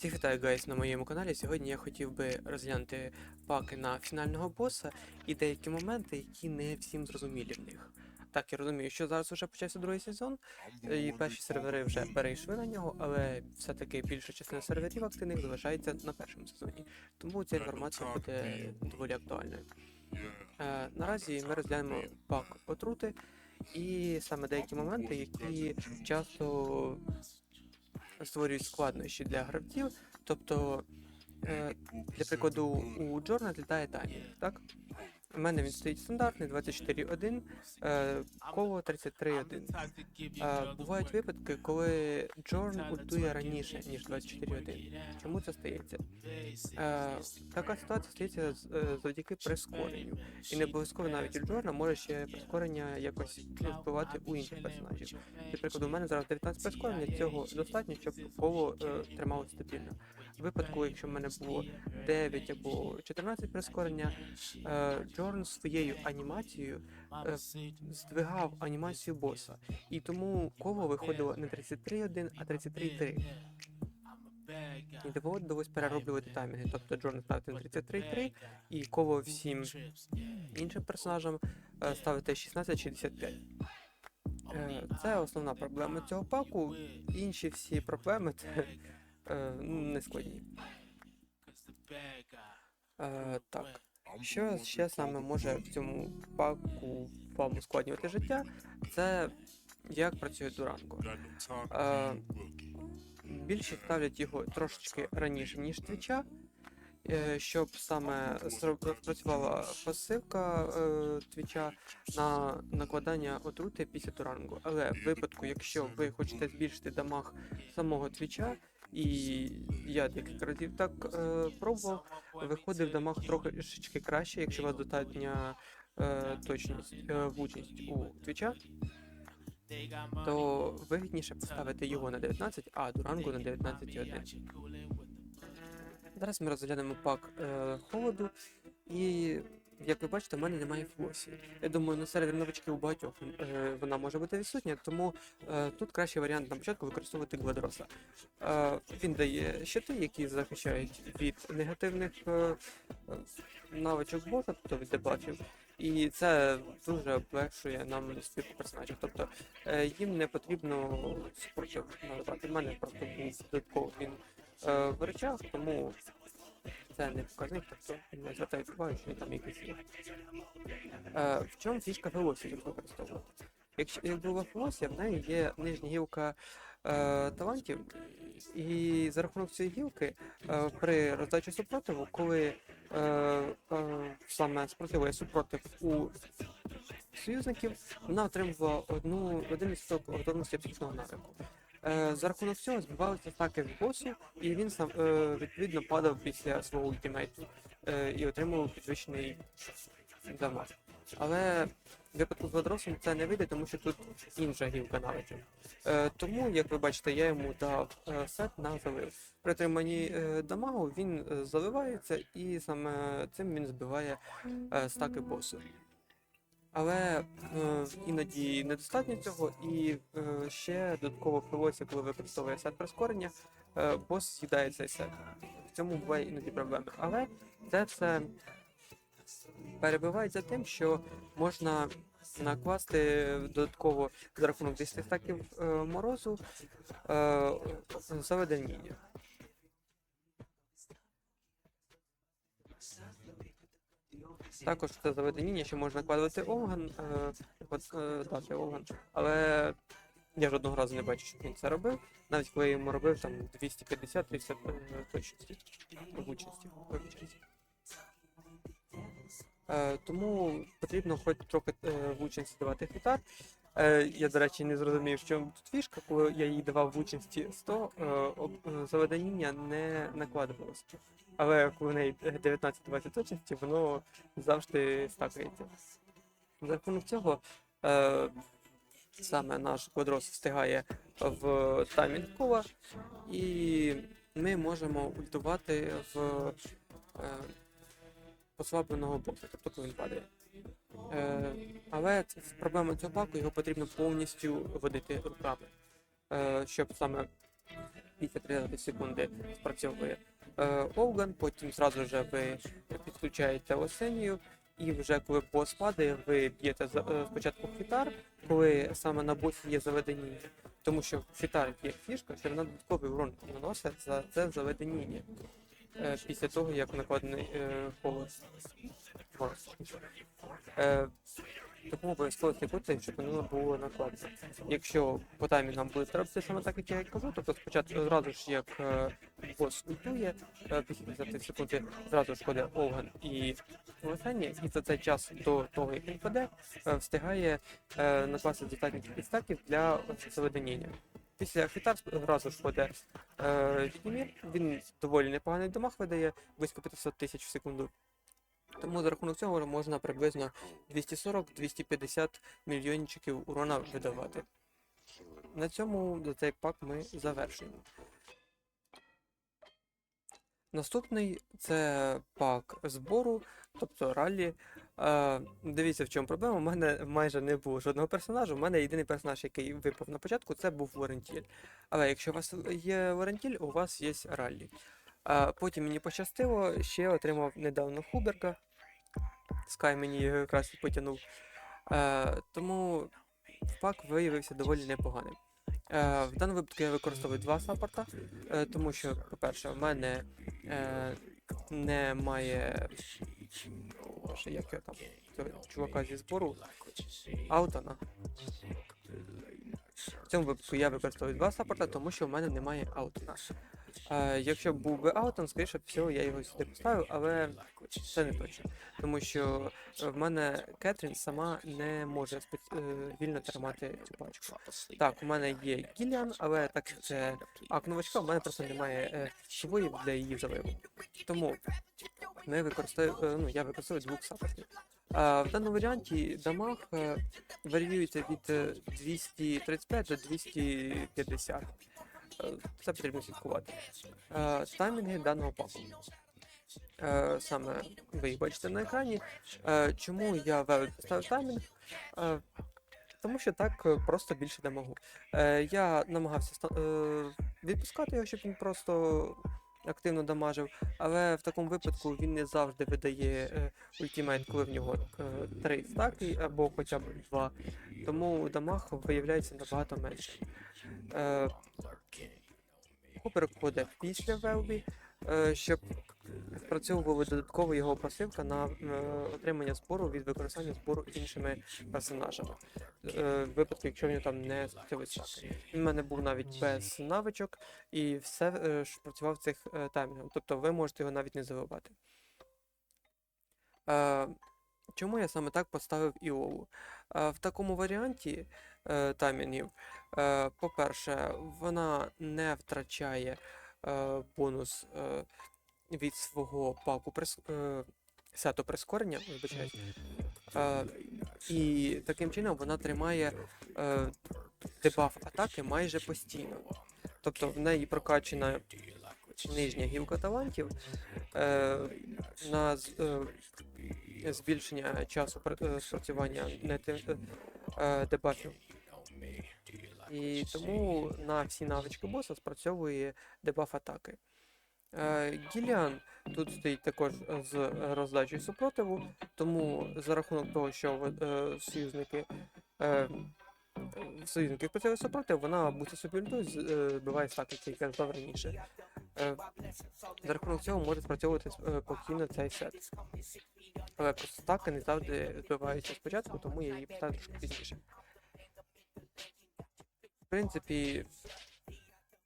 Всіх вітаю гайс на моєму каналі. Сьогодні я хотів би розглянути паки на фінального боса і деякі моменти, які не всім зрозумілі в них. Так, я розумію, що зараз вже почався другий сезон, і перші сервери вже перейшли на нього, але все-таки більша частина серверів активних залишається на першому сезоні. Тому ця інформація буде доволі актуальною. Е, наразі ми розглянемо пак отрути і саме деякі моменти, які часто створюють складнощі для гравців. Тобто, е, для прикладу, у Джорна літає таймінг, так? У мене він стоїть стандартний 24.1, е, коло 33.1. Е, бувають випадки, коли Джорн ультує раніше, ніж 24.1. Чому це стається? Е, така ситуація стається завдяки прискоренню. І не обов'язково навіть у Джорна може ще прискорення якось впливати у інших персонажів. Для прикладу, у мене зараз 19 прискорення, цього достатньо, щоб коло трималося стабільно. Випадку, якщо в мене було 9 або 14 прискорення, е, Джорн своєю анімацією е, здвигав анімацію боса. І тому коло виходило не 33.1, а 33.3. І доводилось перероблювати таймінги. Тобто Джорн ставити на 33.3 і коло всім іншим персонажам е, ставити 16.65. Е, Це основна проблема цього паку. Інші всі проблеми це е, ну, не складні. Е, так. Що ще саме може в цьому паку вам ускладнювати життя? Це як працює Дуранго. Е, більшість ставлять його трошечки раніше, ніж твіча, е, щоб саме спрацювала пасивка е, твіча на накладання отрути після турангу. Але в випадку, якщо ви хочете збільшити дамаг самого твіча, і я декілька разів так е, пробував, виходив дамаг трохи краще, якщо у вас достатня е, точність, е, влучність у твіча, то вигідніше поставити його на 19, а Дуранго на 19,1. Зараз ми розглянемо пак е, холоду, і як ви бачите, в мене немає флосі. Я думаю, на серед новачків у багатьох е, вона може бути відсутня, тому е, тут кращий варіант на початку використовувати Гладроса. Е, він дає щити, які захищають від негативних е, навичок боса, тобто від дебафів. І це дуже облегшує нам спілку персонажів. Тобто е, їм не потрібно супротив надавати. У мене просто був додатково він е, в речах, тому це не показник, тобто не звертайте увагу, що там якийсь є. Е, в чому фішка велосі тут використовувати? Якщо як була велосія, в неї є нижня гілка е, талантів, і за рахунок цієї гілки е, при роздачі супротиву, коли е, е, саме спрацьовує супротив у союзників, вона отримувала одну один відсоток готовності психічного навику. Е, за рахунок цього збивалися атаки з босу, і він сам е, відповідно падав після свого ультимейту е, і отримував підвищений дамаг. Але в випадку з Вадросом це не вийде, тому що тут інша гілка навичок. Е, тому, як ви бачите, я йому дав сет на залив. При отриманні дамагу він заливається і саме цим він збиває стаки босу. Але е, іноді недостатньо цього, і е, ще додатково пилося, коли використовує сет прискорення, е, бос з'їдає цей сет. В цьому буває іноді проблеми. Але це все перебивається тим, що можна накласти додатково за рахунок 10 стаків е, морозу е, заведення. Також це заведення, що можна накладувати оган, е, е, дати оган, але я жодного разу не бачу, щоб він це робив. Навіть коли я йому робив там 250-300 е, точності. Е, тому потрібно хоч трохи в давати хітар. Е, я, до речі, не зрозумів, в чому тут фішка, коли я їй давав влучності 100, е, е, заведення не накладувалося. Але коли в неї 19-20 точності, воно завжди стакається. За рахунок цього саме наш квадрос встигає в таймінг кола, і ми можемо ультувати в послабленого боса, тобто коли він падає. Е, але це проблема цього паку, його потрібно повністю водити руками, е, щоб саме Після 30 секунди спрацьовує е, Олган, потім зразу ж ви підключаєте осенію, і вже коли бос падає, ви б'єте е, спочатку хітар, коли саме на босі є заведення. Тому що хітар є фішка, що вона додатковий урон наносить за це заведення. Е, після того, як накладений е, голос. Голос. Е, тому обов'язково слідкуйте, щоб воно було накладено. Якщо по таймінгам буде трапити саме так, як я кажу, тобто спочатку зразу ж як е, бос ультує, е, після 30 секунд зразу ж ходить Олган і Лосені, і за цей час до того, як він паде, е, встигає е, накласти достатньо кількість стаків для заведення. Після хітар зразу ж ходить е, Відімір, він доволі непоганий дамаг видає, близько 500 тисяч в секунду. Тому за рахунок цього можна приблизно 240-250 мільйончиків урона видавати. На цьому цей пак ми завершуємо. Наступний це пак збору, тобто раллі. Е, дивіться, в чому проблема. У мене майже не було жодного персонажу. У мене єдиний персонаж, який випав на початку, це був Лорентіль. Але якщо у вас є Лорентіль, у вас є раллі. А потім мені пощастило, ще отримав недавно Хуберка. Скай мені його якраз потягнув. Е, тому пак виявився доволі непоганим. Е, в даному випадку я використовую два саппорта, е, тому що, по-перше, в мене е, немає. Боже, як його там цього чувака зі збору. Аутона. В цьому випадку я використовую два саппорта, тому що в мене немає аутона. Е, якщо був би аутон, скоріше всього, я його сюди поставив, але це не точно. Тому що е, в мене Кетрін сама не може спец- е, вільно тримати цю пачку. Так, у мене є Гіліан, але так як це ак новачка, в мене просто немає е, свої для її заливу. Тому ми використовуємо, е, ну, я використовую двох саппортів. А в даному варіанті дамаг е, варіюється від е, 235 до 250. Це потрібно слідкувати. Е, Таймінги даного паку. Е, Саме ви їх бачите на екрані. Е, Чому я ввел поставив таймінг? Тому що так просто більше дамагу. Е, Я намагався відпускати його, щоб він просто активно дамажив, але в такому випадку він не завжди видає ультимейт, коли в нього три стаки або хоча б два. Тому дамаг виявляється набагато менше. Е, Купер після Велбі, е, щоб спрацьовували додатково його пасивка на е, отримання спору від використання спору іншими персонажами. Е, в випадку, якщо в нього там не спрацьовує стаки. Він в мене був навіть без навичок, і все е, ж працював цих е, таймінгом. Тобто ви можете його навіть не заливати. Е, чому я саме так поставив Іову? Е, в такому варіанті е, таймінгів, е, по-перше, вона не втрачає е, бонус е, від свого паку прис... е, сету прискорення, вибачаюсь. Е, і таким чином вона тримає е, дебаф атаки майже постійно. Тобто в неї прокачана нижня гілка талантів е, на е, збільшення часу е, спрацювання е, дебафів. І тому на всі навички боса спрацьовує дебаф атаки. Е, Гіліан тут стоїть також з роздачею супротиву, тому за рахунок того, що е, союзники е, працює супротив, вона бути собі ульту збиває стаки, як я казав раніше. За рахунок цього може спрацьовувати постійно цей сет. Але просто стаки не завжди збиваються спочатку, тому я її поставив трошки пізніше. Принципі,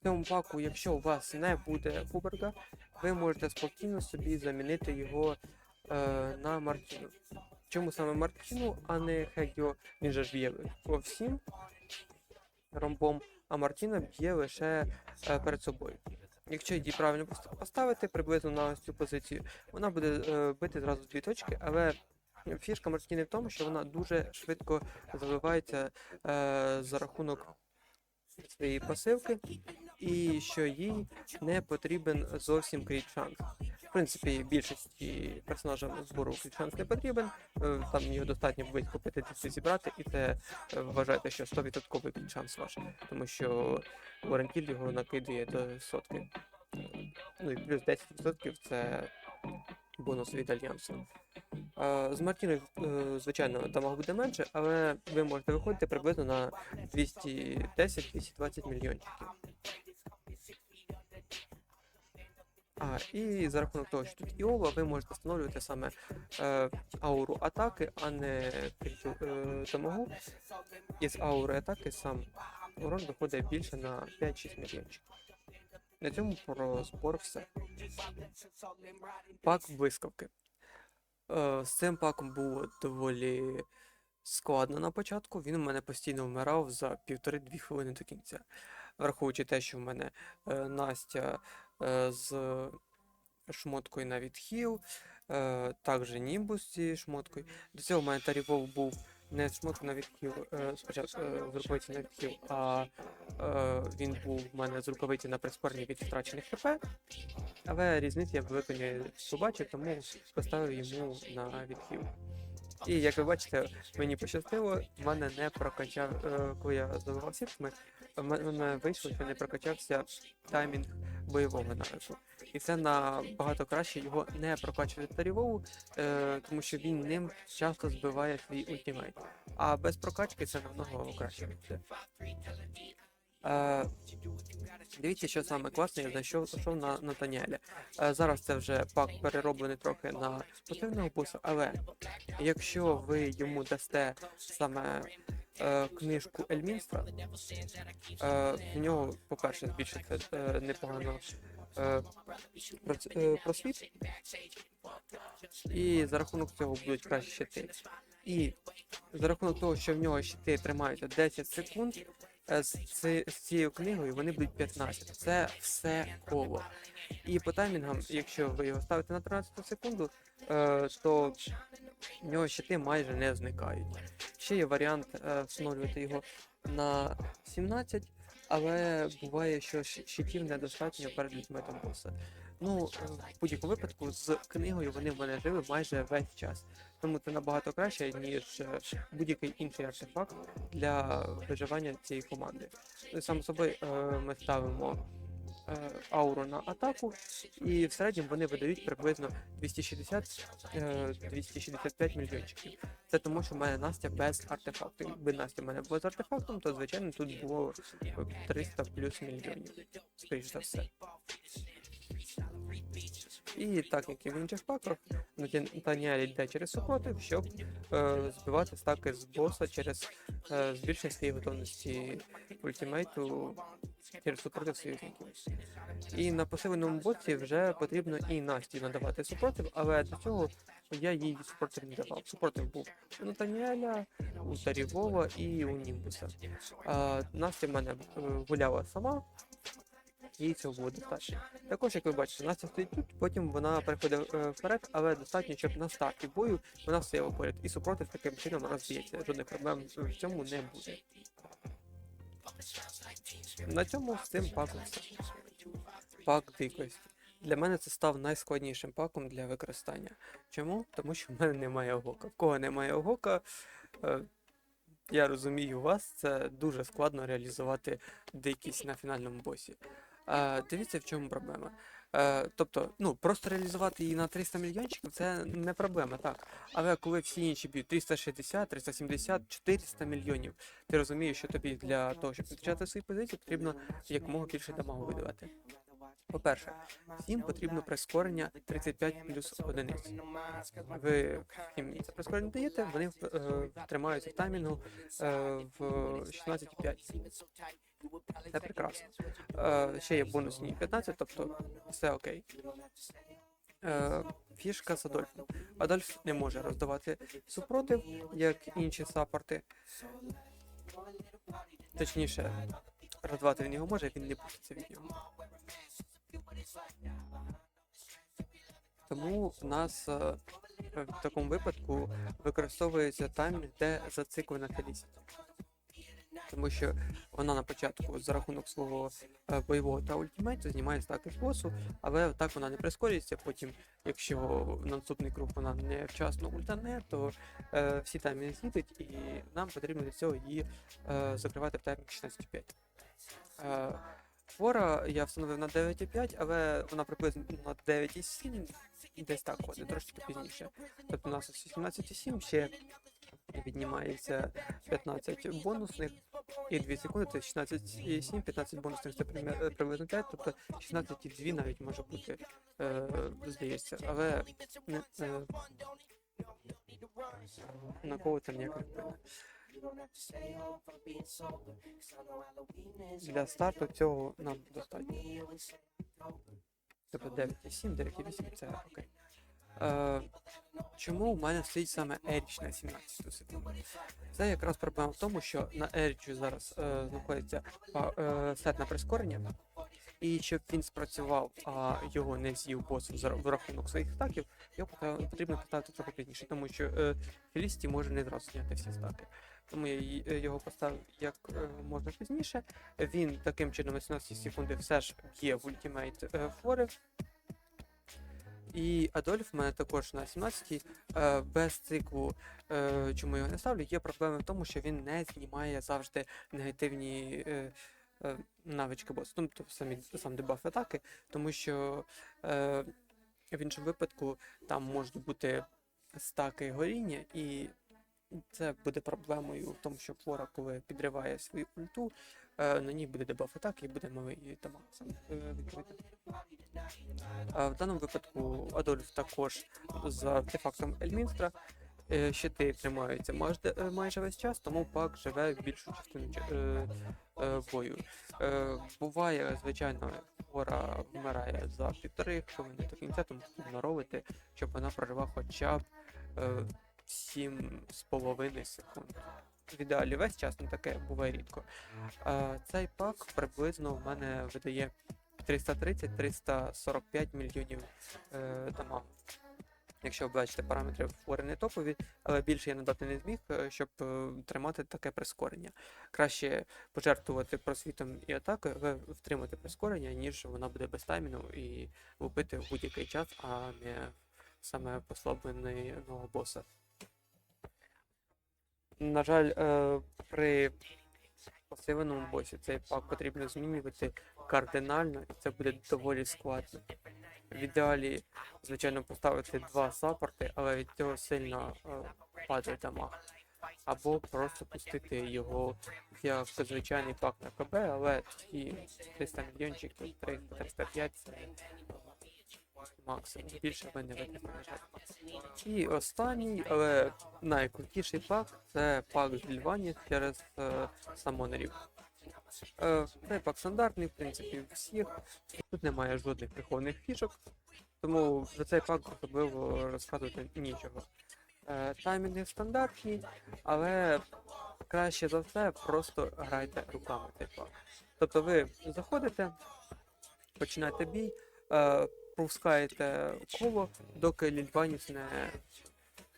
в цьому паку, якщо у вас не буде Куберга, ви можете спокійно собі замінити його е, на Мартіну. Чому саме Мартіну, а не Хегіо? Він же ж б'є по всім ромбом, а Мартіна б'є лише е, перед собою. Якщо її правильно пост- поставити приблизно на ось цю позицію, вона буде е, бити зразу дві точки, але фішка Мартіни в тому, що вона дуже швидко заливається е, за рахунок своєї пасивки, і що їй не потрібен зовсім кріт шанс. В принципі, більшості персонажам збору ключанс не потрібен. е, Там його достатньо близько 50 зібрати, і це е, вважайте, що 100% ключанс ваш. Тому що Warren його накидує до сотки. Ну і плюс 10% це бонус від альянсу. А, з Мартіною, е, звичайно, дамаг буде менше, але ви можете виходити приблизно на 210-220 мільйончиків. А, і за рахунок того, що тут Іова, ви можете встановлювати саме е, ауру атаки, а не критю е, дамагу. Із аури атаки сам урон виходить більше на 5-6 мільйончиків. На цьому про збор все. Пак блискавки. Е, з цим паком було доволі складно на початку. Він у мене постійно вмирав за півтори-дві хвилини до кінця. Враховуючи те, що в мене е, Настя е, з шмоткою на відхил, також Німбус з цією шмоткою. До цього в мене Тарівов був не з шмоткою на відхил, е, спочатку е, з рукавиці на відхил, а е, він був в мене з рукавиці на прискоренні від втрачених ХП. Але різниці я в виконі побачив, тому поставив йому на відхил. І як ви бачите, мені пощастило, в мене не прокачав, коли я забивав сітками, в мене вийшло, що не прокачався таймінг бойового навику. І це набагато краще його не прокачувати тарівову, е, тому що він ним часто збиває свій ультимейт. А без прокачки це намного краще. Е, дивіться, що саме класне, я знайшов знайшов на Натаніеля. Е, зараз це вже пак перероблений трохи на спортивного боса, але якщо ви йому дасте саме е, книжку Ельмінстра, е, в нього, по-перше, збільшиться е, непогано просвіт, і за рахунок цього будуть кращі щити. І за рахунок того, що в нього щити тримаються 10 секунд, е, з, ці- з цією книгою вони будуть 15. Це все коло. І по таймінгам, якщо ви його ставите на 13 секунду, е, то в нього щити майже не зникають. Ще є варіант е, встановлювати його на 17, але буває, що щитів недостатньо перед людьми боса. Ну, е, в будь-якому випадку з книгою вони в мене жили майже весь час. Тому це набагато краще, ніж е, будь-який інший артефакт для виживання цієї команди. Ну, Саме собою е, ми ставимо ауру на атаку, і в середньому вони видають приблизно 260-265 мільйончиків. Це тому, що в мене Настя без артефакту. Якби Настя в мене була з артефактом, то звичайно тут було е, 300 плюс мільйонів, скоріш за все. І так як і в інших паках, Натаніель йде через супротив, щоб е, збивати стаки з боса через е, збільшення своєї готовності ультимейту через супротив союзників. І на посиленому боці вже потрібно і Насті надавати супротив, але до цього я їй супротив не давав. Супротив був у Натаніеля, у Тарівова і у Німбуса. А Настя в мене е, гуляла сама, їй цього було достатньо. Також, як ви бачите, Настя стоїть тут, потім вона переходить е, вперед, але достатньо, щоб на старті бою вона стояла поряд. І супротив таким чином розб'ється. Жодних проблем в цьому не буде. На цьому з цим паком. Пак дикості. Для мене це став найскладнішим паком для використання. Чому? Тому що в мене немає огока. В кого немає огока, е, я розумію вас, це дуже складно реалізувати дикість на фінальному босі. Е, дивіться, в чому проблема. Е, тобто, ну, просто реалізувати її на 300 мільйончиків це не проблема, так. Але коли всі інші б'ють 360, 370, 400 мільйонів, ти розумієш, що тобі для того, щоб відчати свої позиції, потрібно якомога більше дамагу видавати. По-перше, всім потрібно прискорення 35 плюс одиниць. Ви їм це прискорення даєте, вони е, тримаються в таймінгу е, в 16,5. Це прекрасно. Е, ще є бонусні 15, тобто все окей. Е, фішка з Адольфом. Адольф не може роздавати супротив, як інші саппорти. Точніше, роздавати він його може, він не пуститься від нього. Тому в нас е, в такому випадку використовується таймінг, де зациклена Фелісіті. Тому що вона на початку за рахунок свого е, бойового та ультимейту знімає стаки босу, але так вона не прискорюється. Потім, якщо на наступний круг вона не вчасно ультане, то е, всі таймінги з'їдуть, і нам потрібно для цього її е, закривати в таймінг 16.5. Е, Фора я встановив на 9.5, але вона приблизно на 9.7 десь так ходить, трошки пізніше. Тобто у нас 18.7 ще віднімається 15 бонусних і 2 секунди, це 16,7, 15 бонусних це е, приблизно 5, тобто 16,2 навіть може бути, е, здається, але не, е, на кого це ніяк не впливає. Для старту цього нам достатньо. Тобто 9,7, 9,8 це окей. Е, чому в мене стоїть саме Еріч на 17 секунду? Це якраз проблема в тому, що на Ерічу зараз е, знаходиться е, сет на прискорення, і щоб він спрацював, а його не з'їв бос в рахунок своїх стаків, його потрібно поставити трохи пізніше, тому що е, Фелісті може не зразу зняти всі стаки. Тому я е, його поставив як е, можна пізніше. Він таким чином на 17 секунди все ж є в ультимейт е, фори. І Адольф в мене також на 17 е, без циклу, е, чому його не ставлю, є проблема в тому, що він не знімає завжди негативні е, е, навички босу, ну, тобто самі, сам дебаф атаки, тому що е, в іншому випадку там можуть бути стаки горіння, і це буде проблемою в тому, що флора, коли підриває свою ульту, е, на ній буде дебаф атаки і буде малий дамаг е, відповідно. А в даному випадку Адольф також з артефактом Ельмінстра. Е, Щити тримаються майже, майже весь час, тому пак живе більшу частину е, е, бою. Буває, звичайно, фора вмирає за півтори хвилини до кінця, тому потрібно ровити, щоб вона прожила хоча б е, 7,5 секунд. В ідеалі весь час, ну таке буває рідко. Е, цей пак приблизно в мене видає 330-345 мільйонів е, дамагу. Якщо ви бачите параметри фори не топові, але більше я надати не зміг, е, щоб е, тримати таке прискорення. Краще пожертвувати просвітом і атакою, втримати прискорення, ніж вона буде без таймінгу і вбити в будь-який час, а не саме послабленого боса. На жаль, е, при посиленому босі цей пак потрібно змінювати кардинально, і це буде доволі складно. В ідеалі, звичайно, поставити два саппорти, але від цього сильно е, падає дамаг. Або просто пустити його як звичайний пак на КБ, але і 300 мільйончик, то 300 305 це максимум. Більше ви не жаль. І останній, але найкрутіший пак це пак з Львані через е, самонерів. Е, цей пак стандартний, в принципі, у всіх. Тут немає жодних прихованих фішок, тому за цей пак особливо розказувати нічого. Е, таймінги стандартні, але краще за все просто грайте руками цей пак. Тобто ви заходите, починаєте бій, е, пропускаєте коло, доки Лільваніс не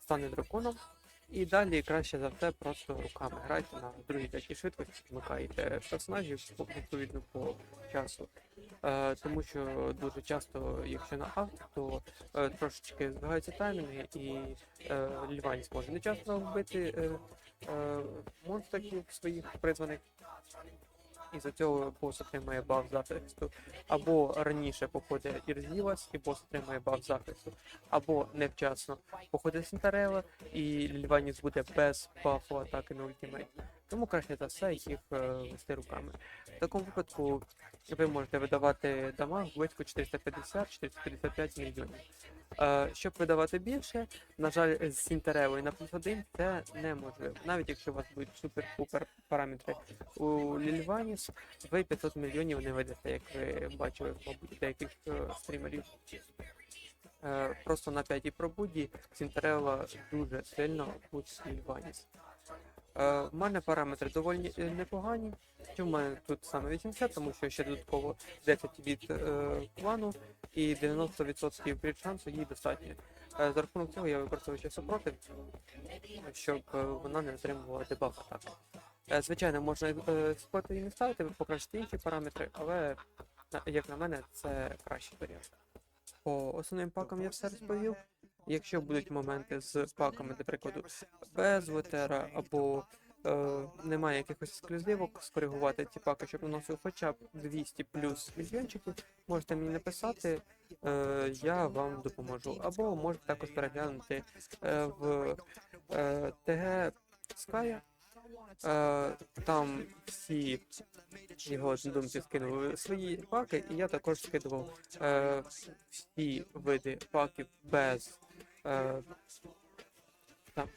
стане драконом. І далі краще за все просто руками грайте на другій третій швидкості, вмикаєте персонажів відповідно по часу. Е, тому що дуже часто, якщо на авто, то е, трошечки збігаються таймінги, і е, Ліваніс може не часто вбити е, е, монстрів своїх призваних. І за цього бос отримає баф захисту. Або раніше походить Ірзівас, і бос отримає баф захисту, або невчасно походить Сінтарела, і Лільваніс буде без бафу атаки на ультимейт. Тому краще за все їх е, вести руками. В такому випадку ви можете видавати дамаг близько 450-455 мільйонів. Е, щоб видавати більше, на жаль, з Сінтеревою на плюс 1 це неможливо. Навіть якщо у вас будуть супер-пупер параметри у Лільваніс, ви 500 мільйонів не видасте, як ви бачили, мабуть, деяких е, стрімерів. Е, просто на п'ятій пробуді Сінтерела дуже сильно пустить Лільваніс. Е, в мене параметри доволі е, непогані. В мене тут саме 80, тому що ще додатково 10 від е, плану і 90% від шансу їй достатньо. Е, за рахунок цього я використовую супротив, щоб е, вона не отримувала дебаф атаки. Е, Звичайно, можна е, спорти і не ставити, покращити інші параметри, але як на мене, це кращий варіант. По основним пакам я все розповів. Якщо будуть моменти з паками, до прикладу, без ветера або е, немає якихось ексклюзивок, скоригувати ті паки, щоб наносив хоча б 200 плюс мільйончиків, можете мені написати, е, я вам допоможу. Або можете також переглянути е, в е, ТГ Ская. Е, там всі його однодумці скинули свої паки, і я також скидував е, всі види паків без. Е, там,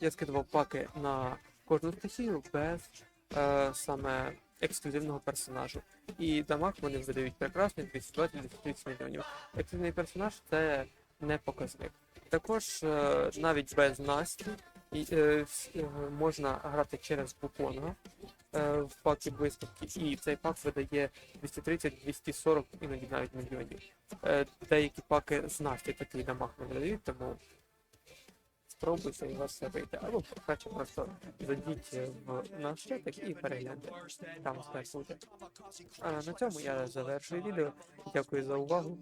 я скидував паки на кожну стихію без е, саме ексклюзивного персонажу. І дамаг вони видають прекрасний 220-230 мільйонів. Ексклюзивний персонаж це не показник. Також е, навіть без Насті і, е, е, можна грати через Буконга е, в пакі виставки, і цей пак видає 230-240, іноді навіть мільйонів. Е, деякі паки з Насті такий дамаг не видають, тому спробуйте і вас все вийде. Або краще просто зайдіть в наш чатик і перегляньте. Там все буде. А на цьому я завершую відео. Дякую за увагу.